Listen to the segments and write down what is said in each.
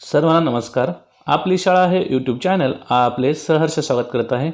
सर्वांना नमस्कार. आपली शाळा हे यूट्यूब चॅनल आपले सहर्ष स्वागत करत आहे.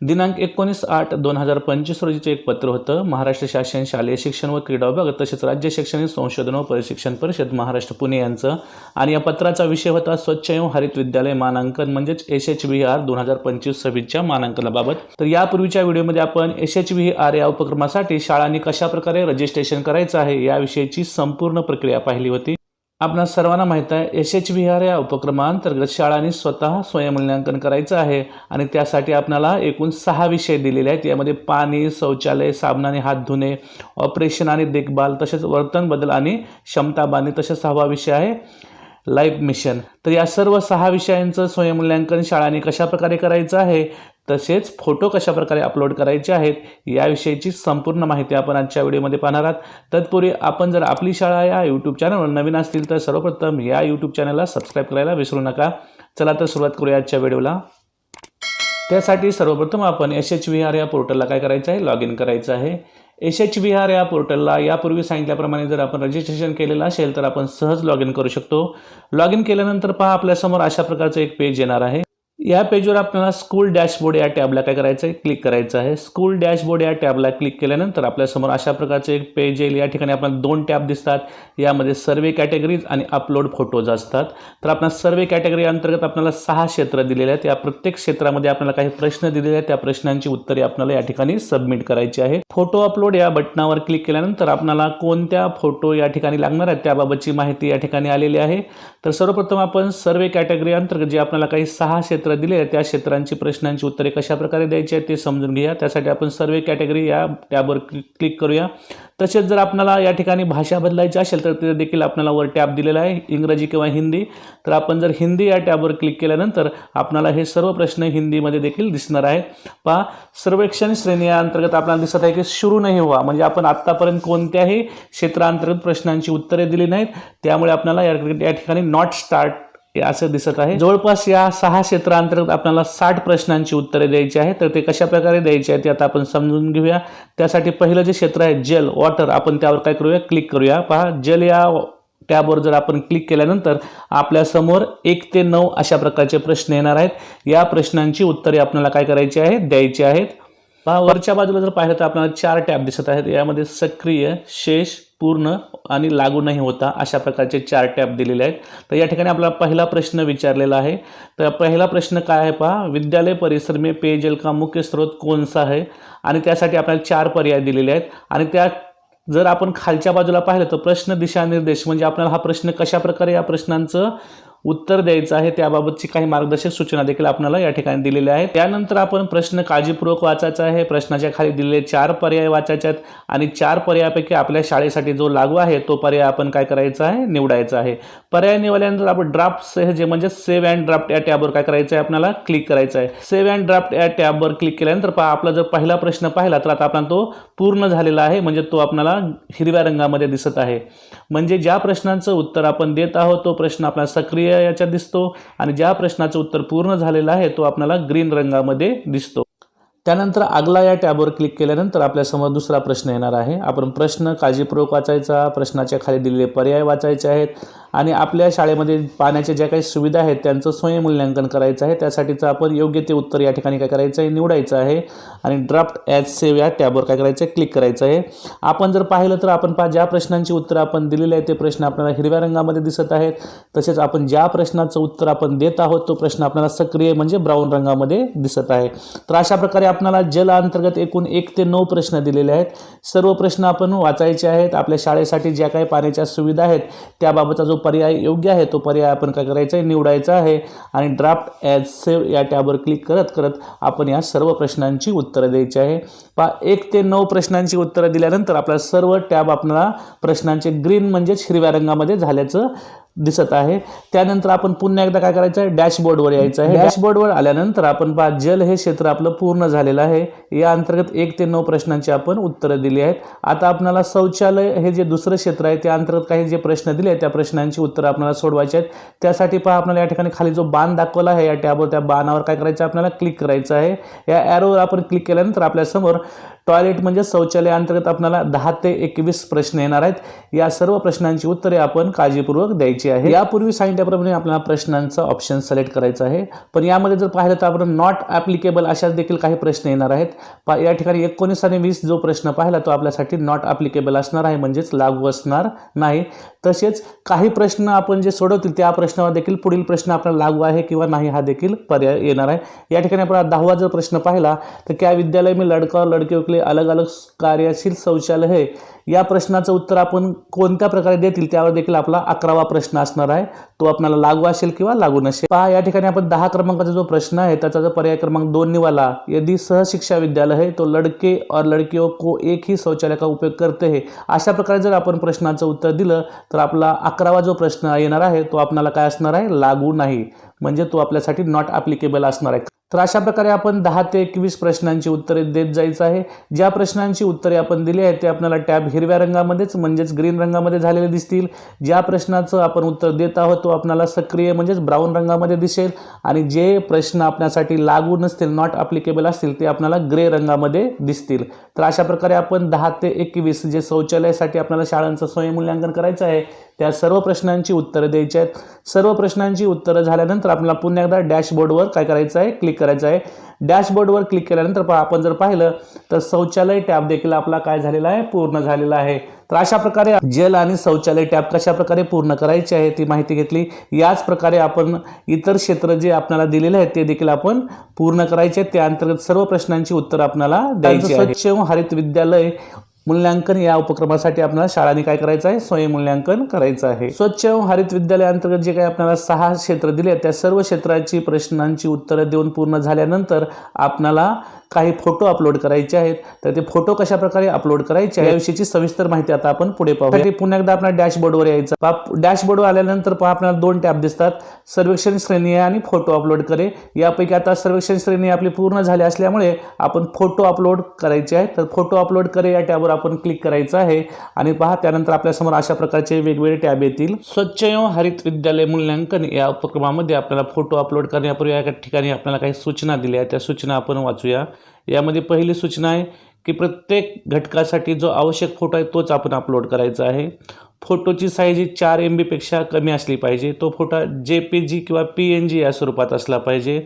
दिनांक एकोणीस आठ दोन हजार पंचवीस रोजीचं एक पत्र होतं. महाराष्ट्र शासन शालेय शिक्षण व क्रीडा विभाग तसेच राज्य शैक्षणिक संशोधन व प्रशिक्षण परिषद महाराष्ट्र पुणे यांचं. आणि या पत्राचा विषय होता स्वच्छ एवं हरित विद्यालय मानांकन म्हणजेच एस एच व्ही आर दोन हजार पंचवीस सव्वीसच्या मानांकनाबाबत तर यापूर्वीच्या व्हिडिओमध्ये आपण एस एच व्ही आर या उपक्रमासाठी शाळांनी कशाप्रकारे रजिस्ट्रेशन करायचं आहे याविषयीची संपूर्ण प्रक्रिया पाहिली होती. आपणा सर्वांना माहीत आहे एस एच विहार आर या उपक्रमांतर्गत शाळांनी स्वतः स्वयंमूल्यांकन करायचं आहे आणि त्यासाठी आपणाला एकूण सहा विषय दिलेले आहेत. यामध्ये पाणी शौचालय साबणाने हात धुणे ऑपरेशन आणि देखभाल तसेच वर्तन बदल आणि क्षमता बांधणी तसेच सहावा विषय आहे लाईफ मिशन तर या सर्व सहा विषयांचं स्वयंमूल्यांकन शाळांनी कशाप्रकारे करायचं आहे? तसेच फोटो कशाप्रकारे अपलोड करायचे आहेत याविषयीची संपूर्ण माहिती आपण आजच्या व्हिडिओमध्ये पाहणार आहात. तत्पूर्वी आपण जर आपली शाळा या यूट्यूब चॅनलवर नवीन असतील तर सर्वप्रथम या यूट्यूब चॅनलला सबस्क्राईब करायला विसरू नका. चला तर सुरुवात करूया आजच्या व्हिडिओला. त्यासाठी सर्वप्रथम आपण एस एच व्ही आर या पोर्टलला काय करायचं आहे? लॉग इन करायचं आहे. एस एच व्ही आर या पोर्टलला यापूर्वी सांगितल्याप्रमाणे जर आपण रजिस्ट्रेशन केलेलं असेल तर आपण सहज लॉग इन करू शकतो. लॉग इन केल्यानंतर पहा आपल्यासमोर अशा प्रकारचं एक पेज येणार आहे. या पेजवर आपल्याला स्कूल डॅशबोर्ड या टॅबला काय करायचं आहे क्लिक करायचं आहे. स्कूल डॅशबोर्ड या टॅबला क्लिक केल्यानंतर आपल्यासमोर अशा प्रकारचे एक पेज येईल. या ठिकाणी आपल्याला दोन टॅब दिसतात. यामध्ये सर्वे कॅटेगरीज आणि अपलोड फोटोज असतात. तर आपल्या सर्वे कॅटेगरी अंतर्गत आपल्याला सहा क्षेत्र दिलेले आहेत. या प्रत्येक क्षेत्रामध्ये आपल्याला काही प्रश्न दिलेले आहेत. त्या प्रश्नांची उत्तरे आपल्याला या ठिकाणी सबमिट करायची आहे फोटो अपलोड या बटनावर क्लिक केल्यानंतर आपल्याला कोणत्या फोटो या ठिकाणी लागणार आहेत त्याबाबतची माहिती या ठिकाणी आलेली आहे. तर सर्वप्रथम आपण सर्वे कॅटेगरी अंतर्गत जे आपल्याला काही सहा क्षेत्र दिले त्या क्षेत्रांची प्रश्नांची उत्तरे कशाप्रकारे द्यायची आहेत ते समजून घ्या त्यासाठी आपण सर्वे कॅटेगरी या टॅबवर क्लिक करूया. तसेच जर आपल्याला या ठिकाणी भाषा बदलायची असेल तर ते देखील आपल्याला वर टॅब दिलेला आहे इंग्रजी किंवा हिंदी. तर आपण जर हिंदी या टॅबवर क्लिक केल्यानंतर आपल्याला हे सर्व प्रश्न हिंदीमध्ये देखील दिसणार आहेत. पहा सर्वेक्षण श्रेणी या अंतर्गत आपल्याला दिसत आहे की सुरू नाही व्हा. म्हणजे आपण आत्तापर्यंत कोणत्याही क्षेत्रांतर्गत प्रश्नांची उत्तरे दिली नाहीत. त्यामुळे आपल्याला या ठिकाणी नॉट स्टार्ट हे असं दिसत आहे. जवळपास या सहा क्षेत्रांतर्गत आपल्याला साठ प्रश्नांची उत्तरे द्यायची आहे तर ते कशा प्रकारे द्यायचे आहे ते आता आपण समजून घेऊया. त्यासाठी पहिलं जे क्षेत्र आहे जल वॉटर आपण त्यावर काय करूया? क्लिक करूया. पहा जल या टॅबवर जर आपण क्लिक केल्यानंतर आपल्यासमोर एक ते नऊ अशा प्रकारचे प्रश्न येणार आहेत. या प्रश्नांची उत्तरे आपल्याला काय करायची आहेत? द्यायची आहेत. पहा वरच्या बाजूला जर पाहिलं तर आपल्याला चार टॅब दिसत आहेत. यामध्ये सक्रिय शेष पूर्ण आणि लागू नाही होता अशा प्रकारचे चार टॅब दिलेले आहेत. तर या ठिकाणी आपला पहिला प्रश्न विचारलेला आहे. तर पहिला प्रश्न काय आहे पहा? विद्यालय परिसर में पेयजल का मुख्य स्रोत कोणसा आहे? आणि त्यासाठी आपल्याला चार पर्याय दिलेले आहेत. आणि त्या जर आपण खालच्या बाजूला पाहिलं तर प्रश्न दिशानिर्देश म्हणजे आपल्याला हा प्रश्न कशा प्रकारे या प्रश्नांचं उत्तर द्यायचं आहे त्याबाबतची काही मार्गदर्शक सूचना देखील आपल्याला या ठिकाणी दिलेल्या आहेत. त्यानंतर आपण प्रश्न काळजीपूर्वक वाचायचा आहे. प्रश्नाच्या खाली दिलेले चार पर्याय वाचायचे आहेत आणि चार पर्यायापैकी आपल्या शाळेसाठी जो लागू आहे तो पर्याय आपण काय करायचा आहे? निवडायचा आहे. पर्याय निवडल्यानंतर आपण ड्राफ्ट जे म्हणजे सेव्ह अँड ड्राफ्ट या टॅबवर काय करायचं आहे आपल्याला? क्लिक करायचं आहे. सेव्ह अँड ड्राफ्ट या टॅबवर क्लिक केल्यानंतर पहा आपला जर पहिला प्रश्न पाहिला तर आता आपला तो पूर्ण झालेला आहे. म्हणजे तो आपल्याला हिरव्या रंगामध्ये दिसत आहे. म्हणजे ज्या प्रश्नांचं उत्तर आपण देत आहोत तो प्रश्न आपल्याला सक्रिय याच्यात दिसतो आणि ज्या प्रश्नाचं उत्तर पूर्ण झालेलं आहे तो आपल्याला ग्रीन रंगामध्ये दिसतो. त्यानंतर आगला या टॅबवर क्लिक केल्यानंतर आपल्यासमोर दुसरा प्रश्न येणार आहे. आपण प्रश्न काळजीपूर्वक वाचायचा प्रश्नाच्या खाली दिलेले पर्याय वाचायचे आहेत. आणि आपल्या शाळेमध्ये पाण्याच्या ज्या काही सुविधा आहेत त्यांचं स्वयंमूल्यांकन करायचं आहे. त्यासाठीचं आपण योग्य ते उत्तर या ठिकाणी काय करायचं आहे निवडायचं आहे. आणि ड्राफ्ट ॲज सेव्ह या टॅबवर काय करायचं आहे क्लिक करायचं आहे. आपण जर पाहिलं तर आपण पहा ज्या प्रश्नांची उत्तरं आपण दिलेली आहेत ते प्रश्न आपल्याला हिरव्या रंगामध्ये दिसत आहेत. तसेच आपण ज्या प्रश्नाचं उत्तर आपण देत आहोत तो प्रश्न आपल्याला सक्रिय म्हणजे ब्राऊन रंगामध्ये दिसत आहे. तर अशा प्रकारे आपल्याला जल अंतर्गत एकूण एक ते नऊ प्रश्न दिलेले आहेत. सर्व प्रश्न आपण वाचायचे आहेत. आपल्या शाळेसाठी ज्या काही पाण्याच्या सुविधा आहेत त्याबाबतचा जो पर्याय योग्य आहे तो पर्याय आपण काय करायचा आहे? निवडायचा आहे. आणि ड्राफ्ट ॲज सेव्ह या टॅबवर क्लिक करत करत आपण या सर्व प्रश्नांची उत्तरं द्यायची आहे. पा एक ते नऊ प्रश्नांची उत्तरं दिल्यानंतर आपल्या सर्व टॅब आपल्याला प्रश्नांचे ग्रीन म्हणजेच हिरव्या रंगामध्ये झाल्याचं दिसत आहे. त्यानंतर आपण पुन्हा एकदा काय करायचं आहे? डॅशबोर्डवर यायचं आहे. डॅशबोर्डवर आल्यानंतर आपण पहा जल हे क्षेत्र आपलं पूर्ण झालेलं आहे. या अंतर्गत एक ते नऊ प्रश्नांची आपण उत्तरं दिली आहेत. आता आपल्याला शौचालय हे जे दुसरं क्षेत्र आहे त्या अंतर्गत काही जे प्रश्न दिले आहेत त्या प्रश्नांची उत्तरं आपल्याला सोडवायची आहेत. त्यासाठी पहा आपल्याला या ठिकाणी खाली जो बाण दाखवला आहे या टॅबवर त्या बाणावर काय करायचं आपल्याला क्लिक करायचं आहे. या ॲरोवर आपण क्लिक केल्यानंतर आपल्यासमोर टॉयलेट म्हणजे शौचालय अंतर्गत आपल्याला दहा ते एकवीस प्रश्न येणार आहेत. या सर्व प्रश्नांची उत्तरे आपण काळजीपूर्वक द्यायची आहे. यापूर्वी सांगितल्याप्रमाणे आपल्याला प्रश्नांचा ऑप्शन सिलेक्ट करायचा आहे. पण यामध्ये जर पाहिलं तर आपण नॉट ॲप्लिकेबल अशा देखील काही प्रश्न येणार आहेत. पा या ठिकाणी एकोणीस आणि वीस जो प्रश्न पाहिला तो आपल्यासाठी नॉट ॲप्लिकेबल असणार आहे. म्हणजेच लागू असणार नाही. तसेच काही प्रश्न आपण जे सोडवतील त्या प्रश्नावर देखील पुढील प्रश्न आपल्याला लागू आहे किंवा नाही हा देखील पर्याय येणार आहे. या ठिकाणी आपण दहावा जर प्रश्न पाहिला तर क्या विद्यालय मी लड़का और लड़कियों अलग अलग कार्यशील शौचालय हे या प्रश्नाचं उत्तर आपण कोणत्या प्रकारे देतील त्यावर देखील आपला अकरावा प्रश्न असणार आहे. तो आपल्याला लागू असेल किंवा लागू नसेल. पहा या ठिकाणी आपण दहा क्रमांकाचा जो प्रश्न आहे त्याचा जो पर्याय क्रमांक दोन निवाला. यदि सहशिक्षा विद्यालय है तो लड़के और लड़कियों को एक ही शौचालय का उपयोग करते हे. अशा प्रकारे जर आपण प्रश्नाचं उत्तर दिलं तर आपला अकरावा जो प्रश्न येणार आहे तो आपल्याला काय असणार आहे? लागू नाही. म्हणजे तो आपल्यासाठी नॉट ॲप्लिकेबल असणार आहे. तर अशा प्रकारे आपण दहा ते एकवीस प्रश्नांची उत्तरे देत जायचं आहे. ज्या प्रश्नांची उत्तरे आपण दिली आहेत ते आपल्याला टॅब हिरव्या रंगामध्येच म्हणजेच ग्रीन रंगामध्ये झालेले दिसतील. ज्या प्रश्नाचं आपण उत्तर देत आहोत तो आपल्याला सक्रिय म्हणजेच ब्राऊन रंगामध्ये दिसेल. आणि जे प्रश्न आपल्यासाठी लागू नसतील नॉट ॲप्लिकेबल असतील ते आपल्याला ग्रे रंगामध्ये दिसतील. तर अशा प्रकारे आपण दहा ते एकवीस जे शौचालयासाठी आपल्याला शाळांचं स्वयंमूल्यांकन करायचं आहे त्या सर्व प्रश्नांची उत्तरं द्यायची आहेत. सर्व प्रश्नांची उत्तरं झाल्यानंतर आपल्याला पुन्हा एकदा डॅशबोर्डवर काय करायचं आहे? क्लिक करायचं आहे. डॅशबोर्डवर क्लिक केल्यानंतर पहा आपण जर पाहिलं तर शौचालय टॅब देखील आपला काय झालेला आहे? पूर्ण झालेला आहे. तर अशा प्रकारे जल आणि शौचालय टॅब कशा प्रकारे पूर्ण करायचे आहे ती माहिती घेतली. याच प्रकारे आपण इतर क्षेत्र जे आपल्याला दिलेले आहेत ते देखील आपण पूर्ण करायचे त्या अंतर्गत सर्व प्रश्नांची उत्तर आपल्याला द्यायची स्वच्छ हरित विद्यालय मूल्यांकन या उपक्रमासाठी आपल्याला शाळांनी काय करायचं आहे? स्वयंमूल्यांकन करायचं आहे. स्वच्छ व हरित विद्यालय अंतर्गत जे काही आपल्याला सहा क्षेत्र दिले त्या सर्व क्षेत्राची प्रश्नांची उत्तरं देऊन पूर्ण झाल्यानंतर आपल्याला काही फोटो अपलोड करायचे आहेत. तर ते फोटो कशा प्रकारे अपलोड करायचे याविषयीची सविस्तर माहिती आता आपण पुढे पाहू ते पुन्हा एकदा आपल्या डॅशबोर्डवर यायचं डॅशबोर्डवर आल्यानंतर पहा आपल्याला दोन टॅब दिसतात. सर्वेक्षण श्रेणी आहे आणि फोटो अपलोड करे. यापैकी आता सर्वेक्षण श्रेणी आपली पूर्ण झाली असल्यामुळे आपण फोटो अपलोड करायचे आहे तर फोटो अपलोड करे या टॅबवर आपण क्लिक करायचं आहे. आणि पहा त्यानंतर आपल्यासमोर अशा प्रकारचे वेगवेगळे टॅब येतील. स्वच्छ एवं हरित विद्यालय मूल्यांकन या उपक्रमामध्ये आपल्याला फोटो अपलोड करण्यापूर्वी या ठिकाणी आपल्याला काही सूचना दिल्या त्या सूचना आपण वाचूया. यामध्ये पहिली सूचना आहे की प्रत्येक घटकासाठी जो आवश्यक फोटो आहे तोच आपण अपलोड करायचा आहे. फोटोची साईज ही चार एम बीपेक्षा कमी असली पाहिजे. तो फोटो जे पी जी किंवा पी एन जी या स्वरूपात असला पाहिजे.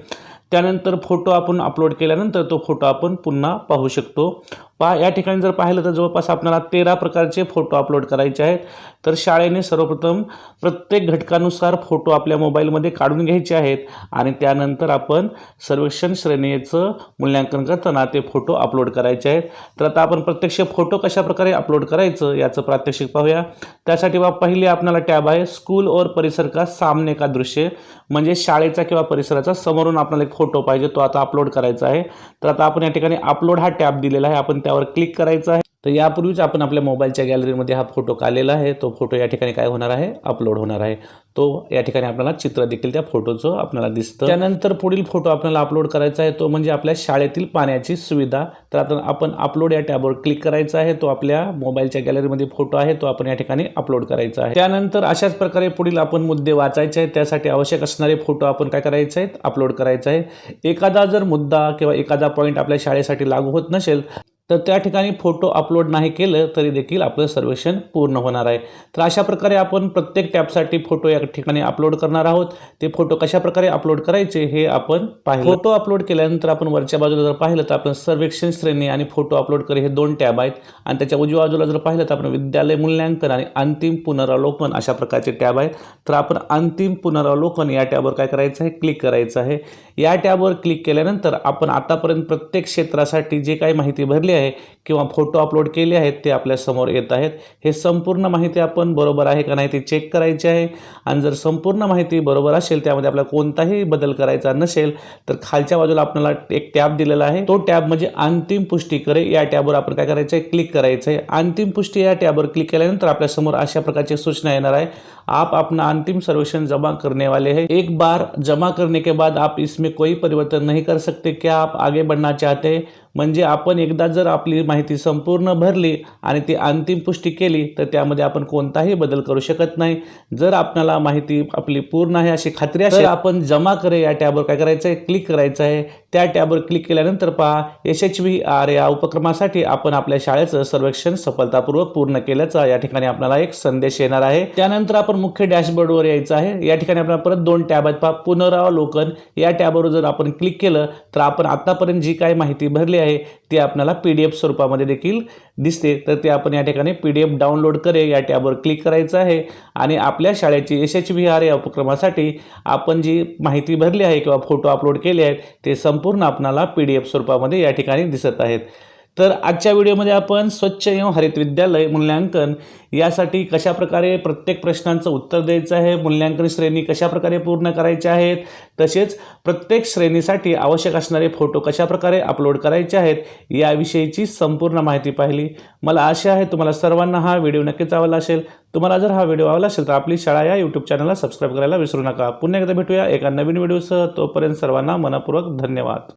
त्यानंतर फोटो आपण अपलोड केल्यानंतर तो फोटो आपण पुन्हा पाहू शकतो. पहा या ठिकाणी जर पाहिलं तर जवळपास आपल्याला तेरा प्रकारचे फोटो अपलोड करायचे आहेत. तर शाळेने सर्वप्रथम प्रत्येक घटकानुसार फोटो आपल्या मोबाईलमध्ये काढून घ्यायचे आहेत आणि त्यानंतर आपण सर्वेक्षण श्रेणीचं मूल्यांकन करताना ते फोटो अपलोड करायचे आहेत. तर आता आपण प्रत्यक्ष फोटो कशा प्रकारे अपलोड करायचं याचं प्रात्यक्षिक पाहूया. त्यासाठी बा पहिले आपल्याला टॅब आहे स्कूल और परिसर का सामने का दृश्य म्हणजे शाळेचा किंवा परिसराचा समोरून आपल्याला एक फोटो पाहिजे तो आता अपलोड करायचा आहे. तर आता आपण या ठिकाणी अपलोड हा टॅब दिलेला आहे आपण त्यावर क्लिक करायचं आहे. तर यापूर्वीच आपण आपल्या मोबाईलच्या गॅलरीमध्ये हा फोटो काढलेला आहे. तो फोटो या ठिकाणी काय होणार आहे? अपलोड होणार आहे. तो या ठिकाणी आपल्याला चित्र देखील त्या फोटोचं आपल्याला दिसतं. त्यानंतर पुढील फोटो आपल्याला अपलोड करायचा आहे. तो म्हणजे आपल्या शाळेतील पाण्याची सुविधा. तर आता आपण अपलोड या टॅबवर क्लिक करायचा आहे. तो आपल्या मोबाईलच्या गॅलरीमध्ये फोटो आहे. तो आपण या ठिकाणी अपलोड करायचा आहे. त्यानंतर अशाच प्रकारे पुढील आपण मुद्दे वाचायचे आहेत. त्यासाठी आवश्यक असणारे फोटो आपण काय करायचे आहेत? अपलोड करायचा आहे. एखादा जर मुद्दा किंवा एखादा पॉईंट आपल्या शाळेसाठी लागू होत नसेल तर त्या ठिकाणी फोटो अपलोड नाही केलं तरी देखील आपलं सर्वेक्षण पूर्ण होणार आहे. तर अशा प्रकारे आपण प्रत्येक टॅबसाठी फोटो या ठिकाणी अपलोड करणार आहोत. ते फोटो कशा प्रकारे अपलोड करायचे हे आपण पाहिलं. फोटो अपलोड केल्यानंतर आपण वरच्या बाजूला जर पाहिलं तर आपण सर्वेक्षण श्रेणी आणि फोटो अपलोड करे हे दोन टॅब आहेत. आणि त्याच्या उजव्या बाजूला जर पाहिलं तर आपण विद्यालय मूल्यांकन आणि अंतिम पुनरावलोकन अशा प्रकारचे टॅब आहेत. तर आपण अंतिम पुनरावलोकन या टॅबवर काय करायचं आहे? क्लिक करायचं आहे. या टॅबवर क्लिक केल्यानंतर आपण आतापर्यंत प्रत्येक क्षेत्रासाठी जे काही माहिती भरली आहे किंवा फोटो अपलोड केले आहेत ते आपल्यासमोर येत आहेत. हे संपूर्ण माहिती आपण बरोबर आहे का नाही ते चेक करायची आहे. आणि जर संपूर्ण माहिती बरोबर असेल त्यामध्ये आपल्याला कोणताही बदल करायचा नसेल तर खालच्या बाजूला आपल्याला एक टॅब दिलेला आहे. तो टॅब म्हणजे अंतिम पुष्टी करे या टॅबवर आपण काय करायचं आहे क्लिक करायचं आहे अंतिम पुष्टी या टॅबवर क्लिक केल्यानंतर आपल्यासमोर अशा प्रकारची सूचना येणार आहे. आप अपना अंतिम सर्वेक्षण जमा करने वाले हैं। एक बार जमा करने के बाद आप इसमें कोई परिवर्तन नहीं कर सकते। क्या आप आगे बढ़ना चाहते हैं? म्हणजे आपण एकदा जर आपली माहिती संपूर्ण भरली आणि ती अंतिम पुष्टी केली तर त्यामध्ये आपण कोणताही बदल करू शकत नाही. जर आपल्याला माहिती आपली पूर्ण आहे अशी खात्री असेल आपण जमा करे या टॅबवर काय करायचं आहे क्लिक करायचं आहे. त्या टॅबवर क्लिक केल्यानंतर पहा एस एच व्ही आर या उपक्रमासाठी आपण आपल्या शाळेचं सर्वेक्षण सफलतापूर्वक पूर्ण केल्याचा या ठिकाणी आपल्याला एक संदेश येणार आहे. त्यानंतर आपण मुख्य डॅशबोर्डवर यायचं आहे. या ठिकाणी आपल्याला परत दोन टॅब आहेत पहा पुनरावलोकन. या टॅबवर जर आपण क्लिक केलं तर आपण आतापर्यंत जी काही माहिती भरली आहे ती आपल्याला पी डी एफ स्वरूपामध्ये देखील दिसते. तर ते आपण या ठिकाणी पी डी एफ डाउनलोड करे या टॅबवर क्लिक करायचं आहे आणि आपल्या शाळेची एस एच व्ही आर या उपक्रमासाठी आपण जी माहिती भरली आहे किंवा फोटो अपलोड केले आहेत ते संपूर्ण आपणाला पी डी एफ स्वरूपामध्ये या ठिकाणी दिसत आहेत. तर आजच्या व्हिडिओमध्ये आपण स्वच्छ एवं हरित विद्यालय मूल्यांकन यासाठी कशाप्रकारे प्रत्येक प्रश्नांचं उत्तर द्यायचं आहे मूल्यांकन श्रेणी कशाप्रकारे पूर्ण करायच्या आहेत तसेच प्रत्येक श्रेणीसाठी आवश्यक असणारे फोटो कशाप्रकारे अपलोड करायचे आहेत याविषयीची संपूर्ण माहिती पाहिली. मला आशा आहे तुम्हाला सर्वांना हा व्हिडिओ नक्कीच आवडला असेल. तुम्हाला जर हा व्हिडिओ आवडला असेल तर आपली शाळा या यूट्यूब चॅनलला सबस्क्राईब करायला विसरू नका. पुन्हा एकदा भेटूया एका नवीन व्हिडिओसह. तोपर्यंत सर्वांना मनपूर्वक धन्यवाद.